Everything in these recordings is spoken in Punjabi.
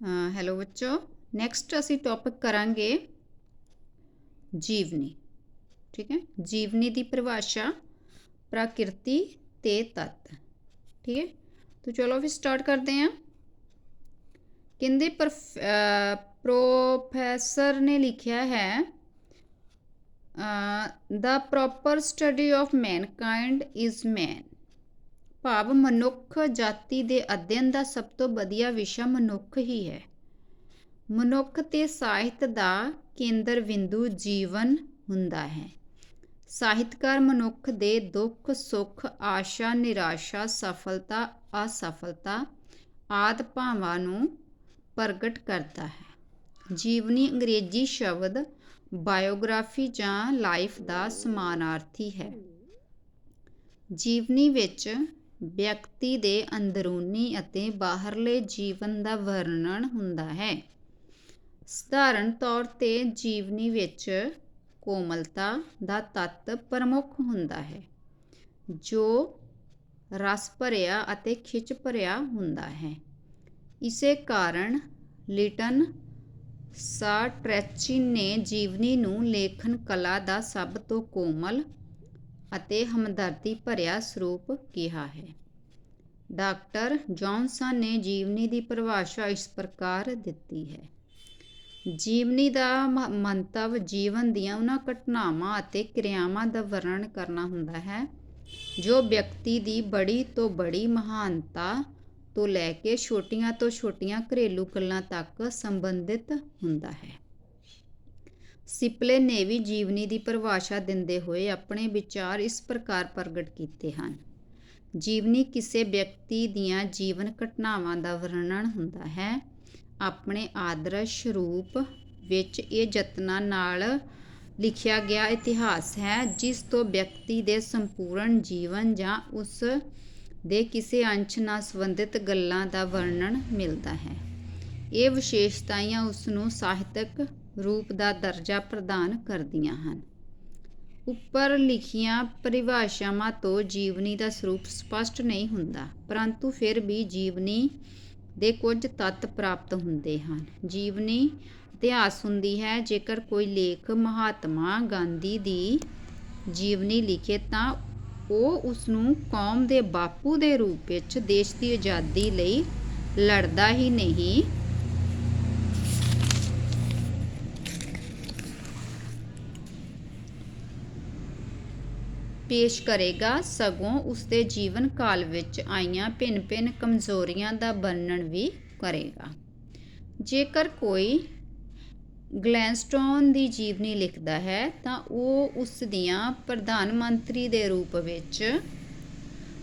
ਹੈਲੋ ਬੱਚੋ ਨੈਕਸਟ ਅਸੀਂ ਟੌਪਿਕ ਕਰਾਂਗੇ ਜੀਵਨੀ ਠੀਕ ਹੈ ਜੀਵਨੀ ਦੀ ਪਰਿਭਾਸ਼ਾ ਪ੍ਰਕਿਰਤੀ ਤੇ ਤੱਤ ਠੀਕ ਹੈ ਤਾਂ ਚਲੋ ਫਿਰ ਸਟਾਰਟ ਕਰਦੇ ਹਾਂ ਕਹਿੰਦੇ ਪ੍ਰੋਫੈਸਰ ਨੇ ਲਿਖਿਆ ਹੈ the proper study of mankind is man ਭਾਵ ਮਨੁੱਖ ਜਾਤੀ ਦੇ ਅਧਿਐਨ ਦਾ ਸਭ ਤੋਂ ਵਧੀਆ ਵਿਸ਼ਾ ਮਨੁੱਖ ਹੀ ਹੈ। ਮਨੁੱਖ ਤੇ ਸਾਹਿਤ ਦਾ ਕੇਂਦਰ ਬਿੰਦੂ ਜੀਵਨ ਹੁੰਦਾ ਹੈ। ਸਾਹਿਤਕਾਰ ਮਨੁੱਖ ਦੇ ਦੁੱਖ, ਸੁੱਖ, ਆਸ਼ਾ, ਨਿਰਾਸ਼ਾ, ਸਫਲਤਾ, ਅਸਫਲਤਾ ਆਦ ਭਾਵਾਂ ਨੂੰ ਪ੍ਰਗਟ ਕਰਦਾ ਹੈ। ਜੀਵਨੀ ਅੰਗਰੇਜ਼ੀ ਸ਼ਬਦ ਬਾਇਓਗ੍ਰਾਫੀ ਜਾਂ ਲਾਈਫ ਦਾ ਸਮਾਨਾਰਥੀ ਹੈ। ਜੀਵਨੀ ਵਿੱਚ ਵਿਅਕਤੀ ਦੇ ਅੰਦਰੂਨੀ ਅਤੇ ਬਾਹਰਲੇ ਜੀਵਨ ਦਾ ਵਰਣਨ ਹੁੰਦਾ ਹੈ। ਸਧਾਰਨ ਤੌਰ ਤੇ ਜੀਵਨੀ ਵਿੱਚ ਕੋਮਲਤਾ ਦਾ ਤੱਤ ਪ੍ਰਮੁੱਖ ਹੁੰਦਾ ਹੈ, ਜੋ ਰਸ ਭਰਿਆ ਅਤੇ ਖਿੱਚ ਭਰਿਆ ਹੁੰਦਾ ਹੈ। ਇਸੇ ਕਾਰਨ ਲਿਟਨ ਸਾਟ੍ਰੈਚੀ ਨੇ ਜੀਵਨੀ ਨੂੰ ਲੇਖਨ ਕਲਾ ਦਾ ਸਭ ਤੋਂ ਕੋਮਲ ਅਤੇ ਹਮਦਰਦੀ ਭਰਿਆ ਸਰੂਪ ਕਿਹਾ ਹੈ। ਡਾਕਟਰ ਜੌਨਸਨ ਨੇ ਜੀਵਨੀ ਦੀ ਪਰਿਭਾਸ਼ਾ ਇਸ ਪ੍ਰਕਾਰ ਦਿੱਤੀ ਹੈ। ਜੀਵਨੀ ਦਾ ਮੰਤਵ ਜੀਵਨ ਦੀਆਂ ਉਹਨਾਂ ਘਟਨਾਵਾਂ ਅਤੇ ਕਿਰਿਆਵਾਂ ਦਾ ਵਰਣਨ ਕਰਨਾ ਹੁੰਦਾ ਹੈ, ਜੋ ਵਿਅਕਤੀ ਦੀ ਬੜੀ ਤੋਂ ਬੜੀ ਮਹਾਨਤਾ ਤੋਂ ਲੈ ਕੇ ਛੋਟੀਆਂ ਤੋਂ ਛੋਟੀਆਂ ਘਰੇਲੂ ਗੱਲਾਂ ਤੱਕ ਸੰਬੰਧਿਤ ਹੁੰਦਾ ਹੈ। ਸਿਪਲੇ ਨੇ ਵੀ ਜੀਵਨੀ ਦੀ ਪਰਿਭਾਸ਼ਾ ਦਿੰਦੇ ਹੋਏ ਆਪਣੇ ਵਿਚਾਰ ਇਸ ਪ੍ਰਕਾਰ ਪ੍ਰਗਟ ਕੀਤੇ ਹਨ। ਜੀਵਨੀ ਕਿਸੇ ਵਿਅਕਤੀ ਦੀਆਂ ਜੀਵਨ ਘਟਨਾਵਾਂ ਦਾ ਵਰਣਨ ਹੁੰਦਾ ਹੈ। ਆਪਣੇ ਆਦਰਸ਼ ਰੂਪ ਵਿੱਚ ਇਹ ਯਤਨਾਂ ਨਾਲ ਲਿਖਿਆ ਗਿਆ ਇਤਿਹਾਸ ਹੈ, ਜਿਸ ਤੋਂ ਵਿਅਕਤੀ ਦੇ ਸੰਪੂਰਨ ਜੀਵਨ ਜਾਂ ਉਸ ਦੇ ਕਿਸੇ ਅੰਸ਼ ਨਾਲ ਸੰਬੰਧਿਤ ਗੱਲਾਂ ਦਾ ਵਰਣਨ ਮਿਲਦਾ ਹੈ। ਇਹ ਵਿਸ਼ੇਸ਼ਤਾਵਾਂ ਉਸ ਨੂੰ ਸਾਹਿਤਕ ਰੂਪ ਦਾ ਦਰਜਾ ਪ੍ਰਦਾਨ ਕਰਦੀਆਂ ਹਨ। ਉੱਪਰ ਲਿਖੀਆਂ ਪਰਿਭਾਸ਼ਾਵਾਂ ਤੋਂ ਜੀਵਨੀ ਦਾ ਸਰੂਪ ਸਪਸ਼ਟ ਨਹੀਂ ਹੁੰਦਾ, ਪਰੰਤੂ ਫਿਰ ਵੀ ਜੀਵਨੀ ਦੇ ਕੁਝ ਤੱਤ ਪ੍ਰਾਪਤ ਹੁੰਦੇ ਹਨ। ਜੀਵਨੀ ਇਤਿਹਾਸ ਹੁੰਦੀ ਹੈ, ਜੇਕਰ ਕੋਈ ਲੇਖ ਮਹਾਤਮਾ ਗਾਂਧੀ ਦੀ ਜੀਵਨੀ ਲਿਖੇ ਤਾਂ ਉਹ ਉਸ ਨੂੰ ਕੌਮ ਦੇ ਬਾਪੂ ਦੇ ਰੂਪ ਵਿੱਚ ਦੇਸ਼ ਦੀ ਆਜ਼ਾਦੀ ਲਈ ਲੜਦਾ ਹੀ ਨਹੀਂ। ਪੇਸ਼ ਕਰੇਗਾ ਸਗੋਂ ਉਸਦੇ ਜੀਵਨ ਕਾਲ ਵਿੱਚ ਆਈਆਂ ਭਿੰਨ-ਭਿੰਨ ਕਮਜ਼ੋਰੀਆਂ ਦਾ ਵਰਣਨ ਵੀ ਕਰੇਗਾ। ਜੇਕਰ ਕੋਈ ਗਲੈਂਸਟੋਨ ਦੀ ਜੀਵਨੀ ਲਿਖਦਾ ਹੈ, ਤਾਂ ਉਹ ਉਸ ਦੀਆਂ ਪ੍ਰਧਾਨ ਮੰਤਰੀ ਦੇ ਰੂਪ ਵਿੱਚ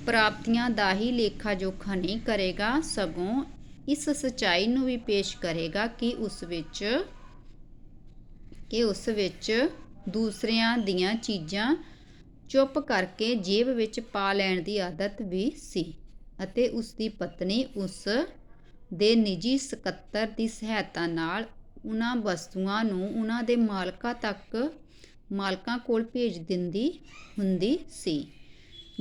ਪ੍ਰਾਪਤੀਆਂ ਦਾ ਹੀ ਲੇਖਾ ਜੋਖਾ ਨਹੀਂ ਕਰੇਗਾ, ਸਗੋਂ ਇਸ ਸਚਾਈ ਨੂੰ ਵੀ ਪੇਸ਼ ਕਰੇਗਾ ਕਿ ਉਸ ਵਿੱਚ, ਕਿ ਉਸ ਵਿੱਚ ਦੂਸਰਿਆਂ ਦੀਆਂ ਚੀਜ਼ਾਂ ਚੁੱਪ ਕਰਕੇ ਜੇਬ ਵਿੱਚ ਪਾ ਲੈਣ ਦੀ ਆਦਤ ਵੀ ਸੀ ਅਤੇ ਉਸ ਦੀ ਪਤਨੀ ਉਸ ਦੇ ਨਿੱਜੀ ਸਕੱਤਰ ਦੀ ਸਹਾਇਤਾ ਨਾਲ ਉਹਨਾਂ ਵਸਤੂਆਂ ਨੂੰ ਉਹਨਾਂ ਦੇ ਮਾਲਕਾਂ ਤੱਕ ਮਾਲਕਾਂ ਕੋਲ ਭੇਜ ਦਿੰਦੀ ਹੁੰਦੀ ਸੀ।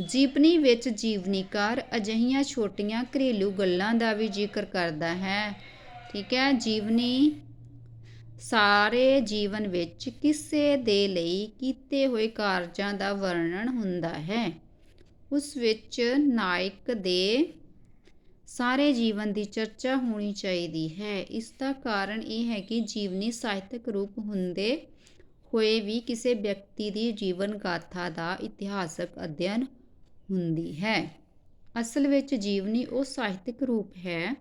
ਜੀਵਨੀ ਵਿੱਚ ਜੀਵਨੀਕਾਰ ਅਜਿਹੀਆਂ ਛੋਟੀਆਂ ਘਰੇਲੂ ਗੱਲਾਂ ਦਾ ਵੀ ਜ਼ਿਕਰ ਕਰਦਾ ਹੈ। ਠੀਕ ਹੈ, ਜੀਵਨੀ ਸਾਰੇ ਜੀਵਨ ਵਿੱਚ ਕਿਸੇ ਦੇ ਲਈ ਕੀਤੇ ਹੋਏ ਕਾਰਜਾਂ ਦਾ ਵਰਣਨ ਹੁੰਦਾ ਹੈ। ਉਸ ਵਿੱਚ ਨਾਇਕ ਦੇ ਸਾਰੇ ਜੀਵਨ ਦੀ ਚਰਚਾ ਹੋਣੀ ਚਾਹੀਦੀ ਹੈ। ਇਸ ਦਾ ਕਾਰਨ ਇਹ ਹੈ ਕਿ ਜੀਵਨੀ ਸਾਹਿਤਕ ਰੂਪ ਹੁੰਦੇ ਹੋਏ ਵੀ ਕਿਸੇ ਵਿਅਕਤੀ ਦੀ ਜੀਵਨ ਗਾਥਾ ਦਾ ਇਤਿਹਾਸਕ ਅਧਿਐਨ ਹੁੰਦੀ ਹੈ। ਅਸਲ ਵਿੱਚ ਜੀਵਨੀ ਉਹ ਸਾਹਿਤਕ ਰੂਪ ਹੈ,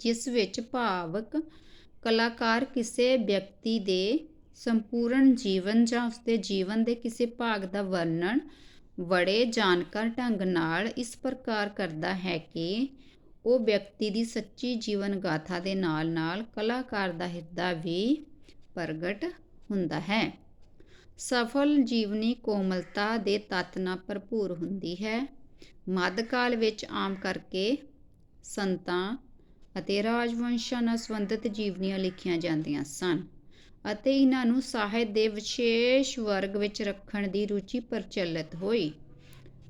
ਜਿਸ ਵਿੱਚ ਭਾਵਕ ਕਲਾਕਾਰ ਕਿਸੇ ਵਿਅਕਤੀ ਦੇ ਸੰਪੂਰਨ ਜੀਵਨ ਜਾਂ ਉਸਦੇ ਜੀਵਨ ਦੇ ਕਿਸੇ ਭਾਗ ਦਾ ਵਰਣਨ ਬੜੇ ਜਾਣਕਾਰ ਢੰਗ ਨਾਲ ਇਸ ਪ੍ਰਕਾਰ ਕਰਦਾ ਹੈ ਕਿ ਉਹ ਵਿਅਕਤੀ ਦੀ ਸੱਚੀ ਜੀਵਨ ਗਾਥਾ ਦੇ ਨਾਲ-ਨਾਲ ਕਲਾਕਾਰ ਦਾ ਹਿਰਦਾ ਵੀ ਪ੍ਰਗਟ ਹੁੰਦਾ ਹੈ। ਸਫਲ ਜੀਵਨੀ ਕੋਮਲਤਾ ਦੇ ਤੱਤ ਨਾਲ ਭਰਪੂਰ ਹੁੰਦੀ ਹੈ। ਮੱਧਕਾਲ ਵਿੱਚ ਆਮ ਕਰਕੇ ਸੰਤਾਂ ਅਤੇ ਰਾਜਵੰਸ਼ਾਂ ਨਾਲ ਸੰਬੰਧਿਤ ਜੀਵਨੀਆਂ ਲਿਖੀਆਂ ਜਾਂਦੀਆਂ ਸਨ ਅਤੇ ਇਹਨਾਂ ਨੂੰ ਸਾਹਿਤ ਦੇ ਵਿਸ਼ੇਸ਼ ਵਰਗ ਵਿੱਚ ਰੱਖਣ ਦੀ ਰੁਚੀ ਪ੍ਰਚਲਿਤ ਹੋਈ।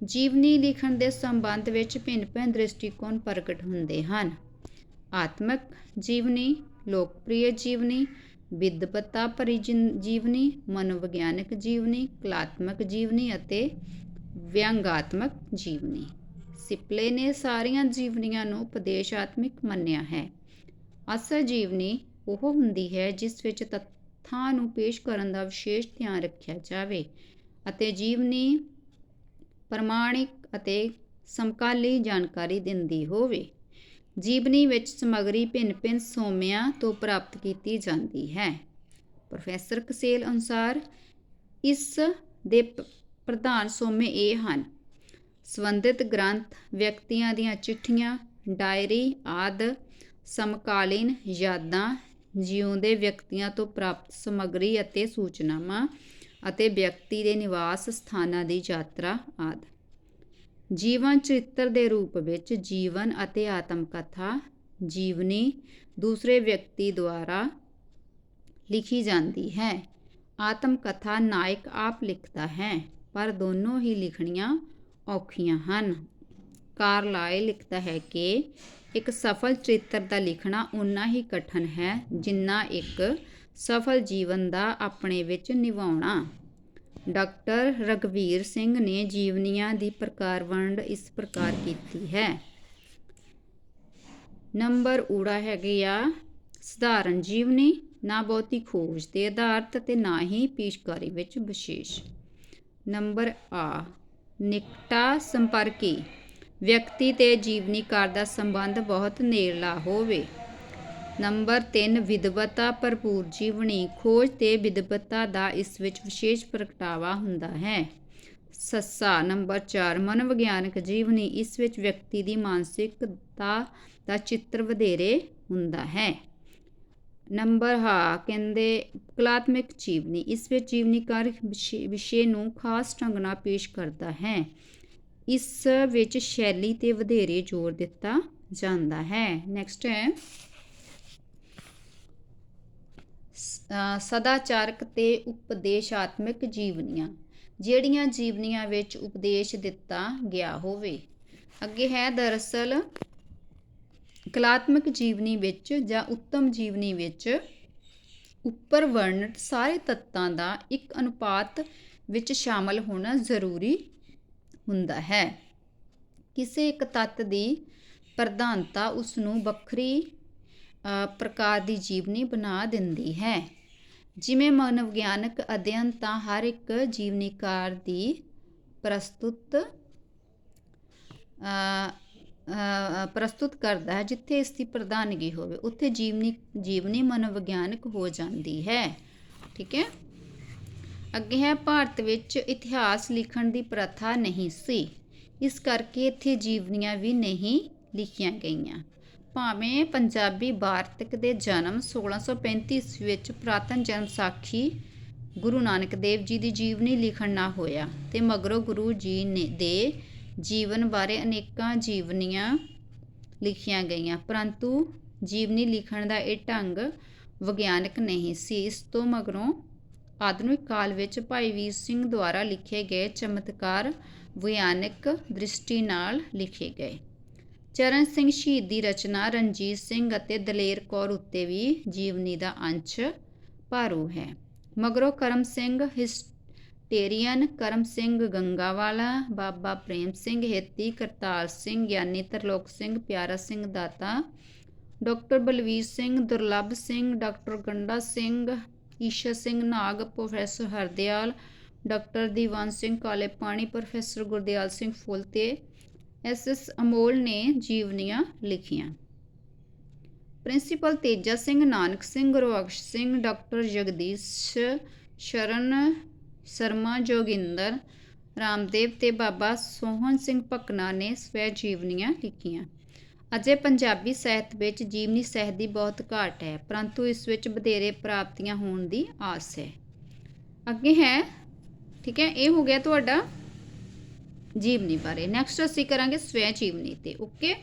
ਜੀਵਨੀ ਲਿਖਣ ਦੇ ਸੰਬੰਧ ਵਿੱਚ ਭਿੰਨ-ਭਿੰਨ ਦ੍ਰਿਸ਼ਟੀਕੋਣ ਪ੍ਰਗਟ ਹੁੰਦੇ ਹਨ। ਆਤਮਕ ਜੀਵਨੀ ਲੋਕਪ੍ਰਿय ਜੀਵਨੀ, ਵਿਦਵਤਾ ਭਰੀ ਜਿਨ- ਜੀਵਨੀ, ਮਨੋਵਿਗਿਆਨਕ ਜੀਵਨੀ, ਕਲਾਤਮਕ ਜੀਵਨੀ ਅਤੇ ਵਿਅੰਗਾਤਮਕ ਜੀਵਨੀ। ਸਿਪਲੇ ਨੇ ਸਾਰੀਆਂ ਜੀਵਨੀਆਂ ਨੂੰ ਉਪਦੇਸ਼ਾਤਮਿਕ ਮੰਨਿਆ ਹੈ। ਅਸਲ ਜੀਵਨੀ ਉਹ ਹੁੰਦੀ ਹੈ ਜਿਸ ਵਿੱਚ ਤੱਥਾਂ ਨੂੰ ਪੇਸ਼ ਕਰਨ ਦਾ ਵਿਸ਼ੇਸ਼ ਧਿਆਨ ਰੱਖਿਆ ਜਾਵੇ ਅਤੇ ਜੀਵਨੀ ਪ੍ਰਮਾਣਿਕ ਅਤੇ ਸਮਕਾਲੀ ਜਾਣਕਾਰੀ ਦਿੰਦੀ ਹੋਵੇ। ਜੀਵਨੀ ਵਿੱਚ ਸਮੱਗਰੀ ਭਿੰਨ-ਭਿੰਨ ਸੋਮਿਆਂ ਤੋਂ ਪ੍ਰਾਪਤ ਕੀਤੀ ਜਾਂਦੀ ਹੈ। ਪ੍ਰੋਫੈਸਰ ਕਸੇਲ ਅਨੁਸਾਰ ਇਸ ਦੇ ਪ੍ਰਧਾਨ ਸੋਮੇ ਇਹ ਹਨ। ਸੰਬੰਧਿਤ ਗ੍ਰੰਥ, ਵਿਅਕਤੀਆਂ ਦੀਆਂ ਚਿੱਠੀਆਂ, ਡਾਇਰੀ ਆਦਿ ਸਮਕਾਲੀਨ ਯਾਦਾਂ, ਜਿਉਂਦੇ ਵਿਅਕਤੀਆਂ ਤੋਂ ਪ੍ਰਾਪਤ ਸਮੱਗਰੀ ਅਤੇ ਸੂਚਨਾਵਾਂ ਅਤੇ ਵਿਅਕਤੀ ਦੇ ਨਿਵਾਸ ਸਥਾਨਾਂ ਦੀ ਯਾਤਰਾ ਆਦਿ। ਜੀਵਨ ਚਰਿੱਤਰ ਦੇ ਰੂਪ ਵਿੱਚ ਜੀਵਨ ਅਤੇ ਆਤਮ ਕਥਾ ਜੀਵਨੀ ਦੂਸਰੇ ਵਿਅਕਤੀ ਦੁਆਰਾ ਲਿਖੀ ਜਾਂਦੀ ਹੈ। ਆਤਮ ਕਥਾ ਨਾਇਕ ਆਪ ਲਿਖਦਾ ਹੈ, ਪਰ ਦੋਨੋਂ ਹੀ ਲਿਖਣੀਆਂ ਔਖੀਆਂ ਹਨ। ਕਾਰਲਾਇ ਲਿਖਦਾ ਹੈ ਕਿ ਇੱਕ ਸਫਲ ਚਰਿੱਤਰ ਦਾ ਲਿਖਣਾ ਉਨਾ ਹੀ ਕਠਿਨ ਹੈ ਜਿੰਨਾ ਇੱਕ ਸਫਲ ਜੀਵਨ ਦਾ ਆਪਣੇ ਵਿੱਚ ਨਿਭਾਉਣਾ। ਡਾਕਟਰ ਰਗਵੀਰ ਸਿੰਘ ਨੇ ਜੀਵਨੀਆਂ ਦੀ ਪ੍ਰਕਾਰ ਵੰਡ ਇਸ ਪ੍ਰਕਾਰ ਕੀਤੀ ਹੈ। ਨੰਬਰ ਊੜਾ ਹੈਗੇ ਆ। ਸਧਾਰਨ ਜੀਵਨੀ, ਨਾ ਬਹੁਤੀ ਖੋਜ ਤੇ ਆਧਾਰਿਤ ਤੇ ਨਾ ਹੀ ਪੇਸ਼ਕਾਰੀ ਵਿੱਚ ਵਿਸ਼ੇਸ਼। ਨੰਬਰ ਆ। ਨਿਕਟਾ ਸੰਪਰਕੀ ਵਿਅਕਤੀ ਤੇ ਜੀਵਨੀਕਾਰ ਦਾ ਸੰਬੰਧ ਬਹੁਤ ਨੇੜਲਾ ਹੋਵੇ। ਨੰਬਰ 3 ਵਿਦਵਤਾ ਭਰਪੂਰ ਜੀਵਨੀ ਖੋਜ ਤੇ ਵਿਦਵਤਾ ਦਾ ਇਸ ਵਿੱਚ ਵਿਸ਼ੇਸ਼ ਪ੍ਰਗਟਾਵਾ ਹੁੰਦਾ ਹੈ। ਸੱਸਾ, ਨੰਬਰ 4 ਮਨੋਵਿਗਿਆਨਕ ਜੀਵਨੀ ਇਸ ਵਿੱਚ ਵਿਅਕਤੀ ਦੀ ਮਾਨਸਿਕਤਾ ਦਾ ਚਿੱਤਰ ਵਧੇਰੇ ਹੁੰਦਾ ਹੈ। ਨੰਬਰ ਹਾ, ਕਹਿੰਦੇ, ਕਲਾਤਮਿਕ ਜੀਵਨੀ, ਇਸ ਵਿੱਚ ਜੀਵਨੀਕਾਰ ਵਿਸ਼ੇ ਨੂੰ ਖਾਸ ਢੰਗ ਨਾਲ ਪੇਸ਼ ਕਰਦਾ ਹੈ। ਇਸ ਵਿੱਚ ਸ਼ੈਲੀ ਤੇ ਵਧੇਰੇ ਜ਼ੋਰ ਦਿੱਤਾ ਜਾਂਦਾ ਹੈ। ਨੈਕਸਟ ਹੈ। ਸਦਾਚਾਰਕ ਤੇ ਉਪਦੇਸ਼ਾਤਮਕ ਜੀਵਨੀਆਂ, ਜਿਹੜੀਆਂ ਜੀਵਨੀਆਂ ਵਿੱਚ ਉਪਦੇਸ਼ ਦਿੱਤਾ ਗਿਆ ਹੋਵੇ। ਅੱਗੇ ਹੈ ਦਰਅਸਲ ਕਲਾਤਮਕ ਜੀਵਨੀ ਵਿੱਚ ਜਾਂ ਉੱਤਮ ਜੀਵਨੀ ਵਿੱਚ ਉੱਪਰ ਵਰਣਿਤ ਸਾਰੇ ਤੱਤਾਂ ਦਾ ਇੱਕ ਅਨੁਪਾਤ ਵਿੱਚ ਸ਼ਾਮਲ ਹੋਣਾ ਜ਼ਰੂਰੀ ਹੁੰਦਾ ਹੈ। ਕਿਸੇ ਇੱਕ ਤੱਤ ਦੀ ਪ੍ਰਧਾਨਤਾ ਉਸ ਨੂੰ ਵੱਖਰੀ ਪ੍ਰਕਾਰ ਦੀ ਜੀਵਨੀ ਬਣਾ ਦਿੰਦੀ ਹੈ। ਜਿਵੇਂ ਮਨੋਵਿਗਿਆਨਕ ਅਧਿਐਨ ਤਾਂ ਹਰ ਇੱਕ ਜੀਵਨੀਕਾਰ ਦੀ ਪ੍ਰਸਤੁਤ ਪ੍ਰਸਤੁਤ ਕਰਦਾ ਹੈ, ਜਿੱਥੇ ਇਸ ਦੀ ਪ੍ਰਧਾਨਗੀ ਹੋਵੇ, ਉੱਥੇ ਜੀਵਨੀ ਜੀਵਨੀ ਮਨੋਵਿਗਿਆਨਕ ਹੋ ਜਾਂਦੀ ਹੈ। ਠੀਕ ਹੈ? ਅੱਗੇ ਹੈ, ਭਾਰਤ ਵਿੱਚ ਇਤਿਹਾਸ ਲਿਖਣ ਦੀ ਪ੍ਰਥਾ ਨਹੀਂ ਸੀ। ਇਸ ਕਰਕੇ ਇੱਥੇ ਜੀਵਨੀਆਂ ਵੀ ਨਹੀਂ ਲਿਖੀਆਂ ਗਈਆਂ। ਭਾਵੇਂ ਪੰਜਾਬੀ ਭਾਰਤਕ ਦੇ ਜਨਮ 1635 ਈਸਵੀ ਵਿੱਚ ਪੁਰਾਤਨ ਜਨਮ ਸਾਖੀ ਗੁਰੂ ਨਾਨਕ ਦੇਵ ਜੀ ਦੀ ਜੀਵਨੀ ਲਿਖਣ ਨਾ ਹੋਇਆ, ਤੇ ਮਗਰੋਂ ਗੁਰੂ ਜੀ ਨੇ, ਦੇ ਜੀਵਨ ਬਾਰੇ ਅਨੇਕਾਂ ਜੀਵਨੀਆਂ ਲਿਖੀਆਂ ਗਈਆਂ, ਪਰੰਤੂ ਜੀਵਨੀ ਲਿਖਣ ਦਾ ਇਹ ਢੰਗ ਵਿਗਿਆਨਕ ਨਹੀਂ ਸੀ। ਇਸ ਤੋਂ ਮਗਰੋਂ ਆਧੁਨਿਕ ਕਾਲ ਵਿੱਚ ਭਾਈ ਵੀਰ ਸਿੰਘ ਦੁਆਰਾ ਲਿਖੇ ਗਏ ਚਮਤਕਾਰ ਵਿਗਿਆਨਕ ਦ੍ਰਿਸ਼ਟੀ ਨਾਲ ਲਿਖੇ ਗਏ। ਚਰਨ ਸਿੰਘ ਸ਼ਹੀਦ ਦੀ ਰਚਨਾ ਰਣਜੀਤ ਸਿੰਘ ਅਤੇ ਦਲੇਰ ਕੌਰ ਉੱਤੇ ਵੀ ਜੀਵਨੀ ਦਾ ਅੰਸ਼ ਭਾਰੂ ਹੈ। ਮਗਰੋਂ ਕਰਮ ਸਿੰਘ ਟੇਰੀਅਨ ਕਰਮ ਸਿੰਘ ਗੰਗਾਵਾਲਾ, ਬਾਬਾ ਪ੍ਰੇਮ ਸਿੰਘ ਹੇਤੀ, ਕਰਤਾਰ ਸਿੰਘ ਗਿਆਨੀ Tarlok Singh, Piara Singh Data, doctor Balvir Singh, Durlabh Singh, doctor Ganda Singh, Isha Singh Nag, professor Hardial, doctor Diwan Singh Kale Pani professor Gurdial Singh ਫੁੱਲ ਤੇ ਐਸ ਐਸ ਅਮੋਲ ਨੇ ਜੀਵਨੀਆਂ ਲਿਖੀਆਂ। ਪ੍ਰਿੰਸੀਪਲ ਤੇਜਾ ਸਿੰਘ, ਨਾਨਕ ਸਿੰਘ ਗੁਰਬਖਸ਼ ਸਿੰਘ, ਡਾਕਟਰ ਜਗਦੀਸ਼ ਸ਼ਰਨ ਸ਼ਰਮਾ, ਜੋਗਿੰਦਰ ਰਾਮਦੇਵ ਤੇ ਬਾਬਾ ਸੋਹਣ ਸਿੰਘ ਭਕਨਾ ਨੇ ਸਵੈ ਜੀਵਨੀਆਂ ਲਿਖੀਆਂ। ਅਜੇ ਪੰਜਾਬੀ ਸਾਹਿਤ ਵਿੱਚ ਜੀਵਨੀ ਸਾਹਿਤ ਦੀ ਬਹੁਤ ਘਾਟ ਹੈ, ਪਰੰਤੂ ਇਸ ਵਿੱਚ ਵਧੇਰੇ ਪ੍ਰਾਪਤੀਆਂ ਹੋਣ ਦੀ ਆਸ ਹੈ। ਅੱਗੇ ਹੈ, ਠੀਕ ਹੈ, ਇਹ ਹੋ ਗਿਆ ਤੁਹਾਡਾ ਜੀਵਨੀ ਬਾਰੇ। ਨੈਕਸਟ ਅਸੀਂ ਕਰਾਂਗੇ ਸਵੈ ਜੀਵਨੀ ਤੇ ਓਕੇ